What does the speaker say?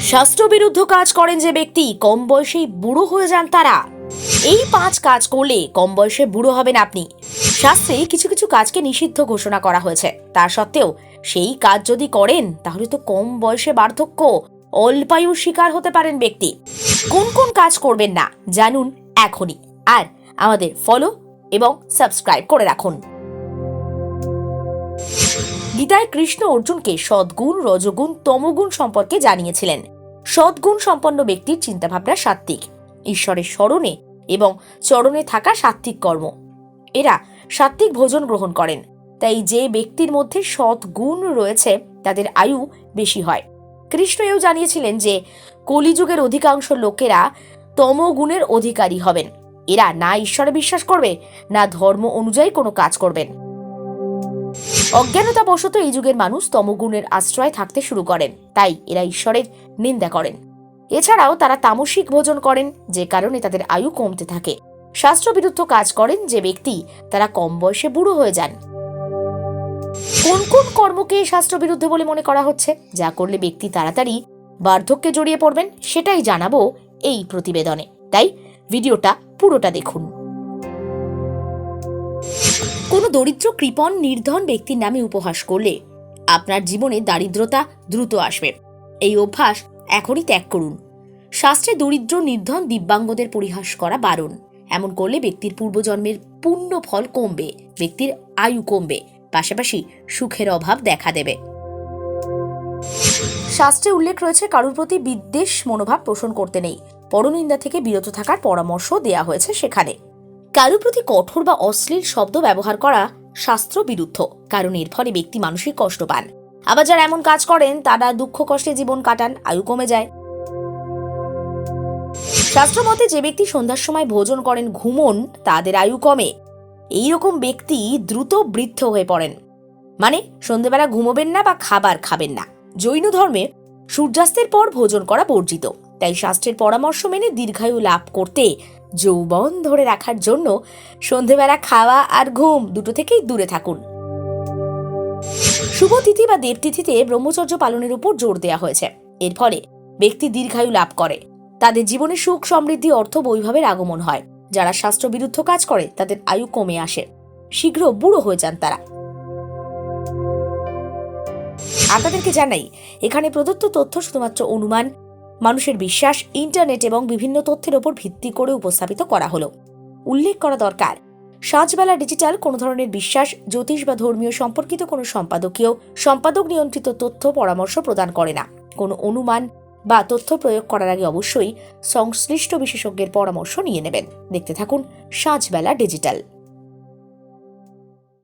শাস্ত্রবিরুদ্ধ কাজ করেন যে ব্যক্তি, কম বয়সেই বুড়ো হয়ে যান তারা। এই পাঁচ কাজ করলে কম বয়সে বুড়ো হবেন আপনি। শাস্ত্রে কিছু কিছু কাজকে নিষিদ্ধ ঘোষণা করা হয়েছে। তা সত্ত্বেও সেই কাজ যদি করেন, তাহলে তো কম বয়সে বার্ধক্য, অল্পায়ুর শিকার হতে পারেন ব্যক্তি। কোন কোন কাজ করবেন না, জানুন এখনই। আর আমাদের ফলো এবং সাবস্ক্রাইব করে রাখুন। গীতায় কৃষ্ণ অর্জুনকে সদ্গুণ, রজগুণ, তমগুণ সম্পর্কে জানিয়েছিলেন। সদ্গুণ সম্পন্ন ব্যক্তির চিন্তাভাবনা সাত্ত্বিক। ঈশ্বরের স্মরণে এবং চরণে থাকা সাত্ত্বিক কর্ম। এরা সাত্ত্বিক ভোজন গ্রহণ করেন। তাই যে ব্যক্তির মধ্যে সৎ গুণ রয়েছে, তাদের আয়ু বেশি হয়। কৃষ্ণ এও জানিয়েছিলেন যে, কলিযুগের অধিকাংশ লোকেরা তমগুণের অধিকারী হবেন। এরা না ঈশ্বরে বিশ্বাস করবে, না ধর্ম অনুযায়ী কোনো কাজ করবেন। অজ্ঞানতা বশত এই যুগের মানুষ তমগুণের আশ্রয় থাকতে শুরু করেন। তাই এরা ঈশ্বরের নিন্দা করেন। এছাড়াও তারা তামসিক ভোজন করেন, যে কারণে তাদের আয়ু কমতে থাকে। শাস্ত্রবিরুদ্ধ কাজ করেন যে ব্যক্তি তারা কম বয়সে বুড়ো হয়ে যান। কোন কোন কর্মকে শাস্ত্রবিরুদ্ধ বলে মনে করা হচ্ছে? যা করলে ব্যক্তি তাড়াতাড়ি বার্ধক্যে জড়িয়ে পড়বেন, সেটাই জানাব এই প্রতিবেদনে। তাই ভিডিওটা পুরোটা দেখুন। কোনো দরিদ্র, কৃপণ, নির্ধন ব্যক্তির নামে উপহাস করলে আপনার জীবনে দারিদ্রতা দ্রুত আসবে। এই অভ্যাস এখনই ত্যাগ করুন। শাস্ত্রে দরিদ্র, নির্ধন দিব্যাঙ্গদের পরিহাস করা বারণ। এমন করলে ব্যক্তির পূর্বজন্মের পূর্ণ ফল কমবে, ব্যক্তির আয়ু কমবে, পাশাপাশি সুখের অভাব দেখা দেবে। শাস্ত্রে উল্লেখ রয়েছে, কারোর প্রতি বিদ্বেষ মনোভাব পোষণ করতে নেই। পরনিন্দা থেকে বিরত থাকার পরামর্শ দেয়া হয়েছে সেখানে। কারোর প্রতি কঠোর বা অশ্লীল শব্দ ব্যবহার করা শাস্ত্র বিরুদ্ধ কারণ এর ফলে ব্যক্তি মানসিক কষ্ট পান। আবার যারা এমন কাজ করেন, তারা দুঃখ কষ্টে জীবন কাটান, আয়ু কমে যায়। শাস্ত্র মতে যে ব্যক্তি সন্ধ্যার সময় ভোজন করেন, ঘুমন, তাদের আয়ু কমে। এই রকম ব্যক্তি দ্রুত বৃদ্ধ হয়ে পড়েন। মানে সন্ধেবেলা ঘুমোবেন না বা খাবার খাবেন না। জৈন ধর্মে সূর্যাস্তের পর ভোজন করা বর্জিত। তাই শাস্ত্রের পরামর্শ মেনে দীর্ঘায়ু লাভ করতে যৌবন ধরে রাখার জন্য সন্ধেবেলা খাওয়া আর ঘুম দুটো থেকেই দূরে থাকুন। শুভ তিথি বা দেবতিথিতে ব্রহ্মচর্য পালনের উপর জোর দেওয়া হয়েছে। এর ফলে ব্যক্তি দীর্ঘায়ু লাভ করে। তাদের জীবনে সুখ, সমৃদ্ধি, অর্থ, বৈভাবের আগমন হয়। যারা শাস্ত্র বিরুদ্ধ কাজ করে, তাদের আয়ু কমে আসে। শীঘ্র বুড়ো হয়ে যান তারা। আপনাদেরকে জানাই, এখানে প্রদত্ত তথ্য শুধুমাত্র অনুমান মানুষের বিশ্বাস, ইন্টারনেট এবং বিভিন্ন তথ্যের ওপর ভিত্তি করে উপস্থাপিত করা হলো। উল্লেখ করা দরকার, সাজবেলা ডিজিটাল কোনো ধরনের বিশ্বাস, জ্যোতিষ বা ধর্মীয় সম্পর্কিত কোনো সম্পাদকীয়, সম্পাদক নিয়ন্ত্রিত তথ্য পরামর্শ প্রদান করে না। কোনো অনুমান বা তথ্য প্রয়োগ করার আগে অবশ্যই সংশ্লিষ্ট বিশেষজ্ঞের পরামর্শ নিয়ে নেবেন। দেখতে থাকুন সাজবেলা ডিজিটাল।